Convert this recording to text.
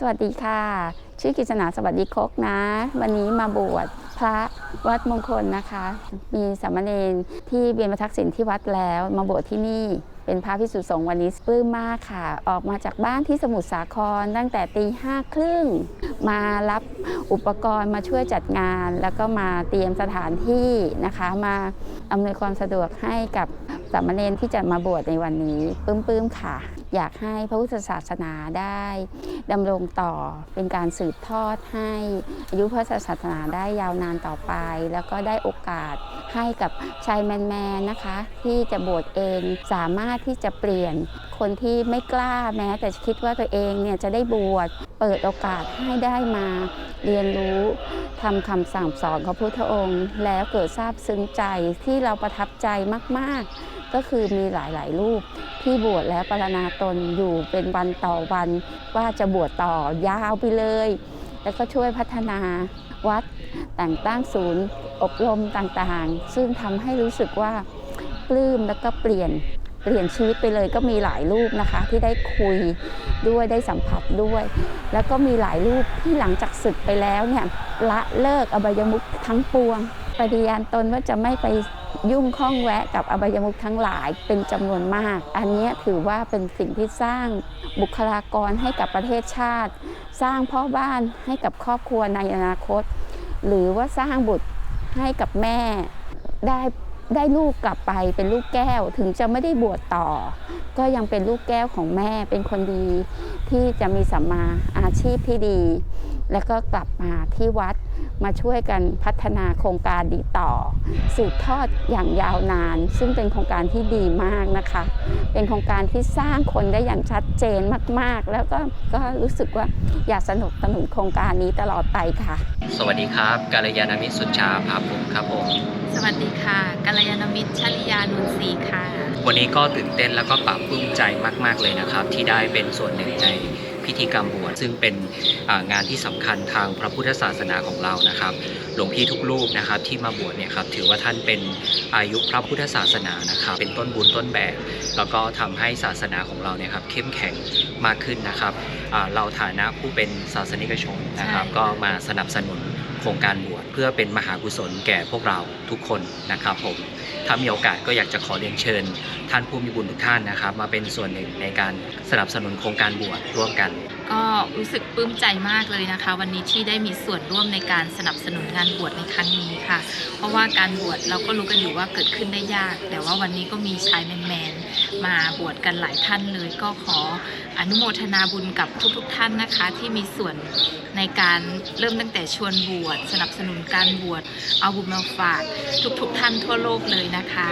สวัสดีค่ะ ชื่อกิจนาสวัสดีคกนะ วันนี้มาบวชพระวัดมงคลนะคะ มีสามเณรที่เบียนมาทักษิณที่วัดแล้ว มาบวชที่นี่เป็นพระพิสุสงฆ์วันนี้ปลื้มมากค่ะ ออกมาจากบ้านที่สมุทรสาครตั้งแต่ตีห้าครึ่งมารับอุปกรณ์มาช่วยจัดงาน แล้วก็มาเตรียมสถานที่นะคะ มาอำนวยความสะดวกให้กับสามเณรที่จะมาบวชในวันนี้ปลื้มๆค่ะ อยากให้พระพุทธศาสนาได้ดำรงต่อเป็นการสืบทอดให้อายุพระศาสนาได้ยาวนานต่อไป แล้วก็ได้โอกาสให้กับชายแมนๆนะคะ ที่จะบวชเองสามารถที่จะเปลี่ยนคนที่ไม่กล้าแม้ แต่คิดว่าตัวเองเนี่ยจะได้บวชเปิดโอกาสให้ได้มาเรียนรู้ ทำคำสั่งสอนของพระพุทธองค์ แล้วเกิดทราบซึ้งใจที่เราประทับใจมาก ๆ ก็คือมีหลาย ๆ รูปที่บวชแล้วปรณาตนอยู่เป็นวันต่อวัน ว่าจะบวชต่อยาวไปเลย แล้วก็ช่วยพัฒนาวัดแต่งตั้งศูนย์ อบรมต่าง ๆ ซึ่งทำให้รู้สึกว่าปลื้มแล้วก็เปลี่ยน เปลี่ยนชีวิตไปเลยก็มีหลายรูปนะคะที่ได้คุยด้วยได้สัมผัสด้วย แล้วก็มีหลายรูปที่หลังจากศึกไปแล้วเนี่ยละเลิกอบายมุขทั้งปวงปฏิญาณตนว่าจะไม่ไปยุ่งข้องแวะกับอบายมุขทั้งหลายเป็นจำนวนมาก อันนี้ถือว่าเป็นสิ่งที่สร้างบุคลากรให้กับประเทศชาติ สร้างพ่อบ้านให้กับครอบครัวในอนาคต หรือว่าสร้างบุตรให้กับแม่ได้ ได้ลูกกลับไปเป็นลูกแก้ว ถึงจะไม่ได้บวชต่อ ก็ยังเป็นลูกแก้วของแม่เป็นคนดี ที่จะมีสัมมาอาชีพที่ดีแล้วก็กลับมาที่วัดมาช่วยกันพัฒนาโครงการดีต่อ สืบทอดอย่างยาวนาน ซึ่งเป็นโครงการที่ดีมากนะคะ เป็นโครงการที่สร้างคนได้อย่างชัดเจนมากๆ แล้วก็ก็รู้สึกว่าอยากสนับสนุนโครงการนี้ตลอดไปค่ะ สวัสดีครับกาลยานามิตรสุชาภาภูมิครับผมสวัสดีค่ะกัลยาณมิตรชลิยานุนศรีค่ะ วันนี้ก็ตื่นเต้นแล้วก็ปลาบปลื้มใจมาก ๆ เลยนะครับ ที่ได้เป็นส่วนหนึ่งใน พิธีกรรมบวชซึ่งเป็นอ่างานที่สำคัญทางพระพุทธศาสนาของเรานะครับ หลวงพี่ทุกรูปนะครับที่มาบวชเนี่ยครับถือว่าท่านเป็นอายุพระพุทธศาสนานะครับเป็นต้นบุญต้นแบบ แล้วก็ทำให้ศาสนาของเราเนี่ยครับเข้มแข็งมากขึ้นนะครับอ่าเราฐานะผู้เป็นศาสนิกชนนะครับใช่ก็มาสนับสนุนโครงการบวชเพื่อเป็นมหากุศลแก่พวกเราทุกคนนะครับผมถ้ามีโอกาสก็อยากจะขอเรียนเชิญ ท่านผู้มีบุญทุกท่านนะครับ มาเป็นส่วนหนึ่งในการสนับสนุนโครงการบวชร่วมกัน ก็รู้สึกปลื้มใจมากเลยนะคะ วันนี้ที่ได้มีส่วนร่วมในการสนับสนุนงานบวชในครั้งนี้ค่ะ เพราะว่าการบวชเราก็รู้กันอยู่ว่าเกิดขึ้นได้ยาก แต่ว่าวันนี้ก็มีชายแมนๆ มาบวชกันหลายท่านเลยก็ขออนุโมทนาบุญกับทุกๆท่านนะคะ ที่มีส่วนในการเริ่มตั้งแต่ชวนบวชสนับสนุนการบวชเอาบุญมาฝากทุกๆท่านทั่วโลกเลยนะคะ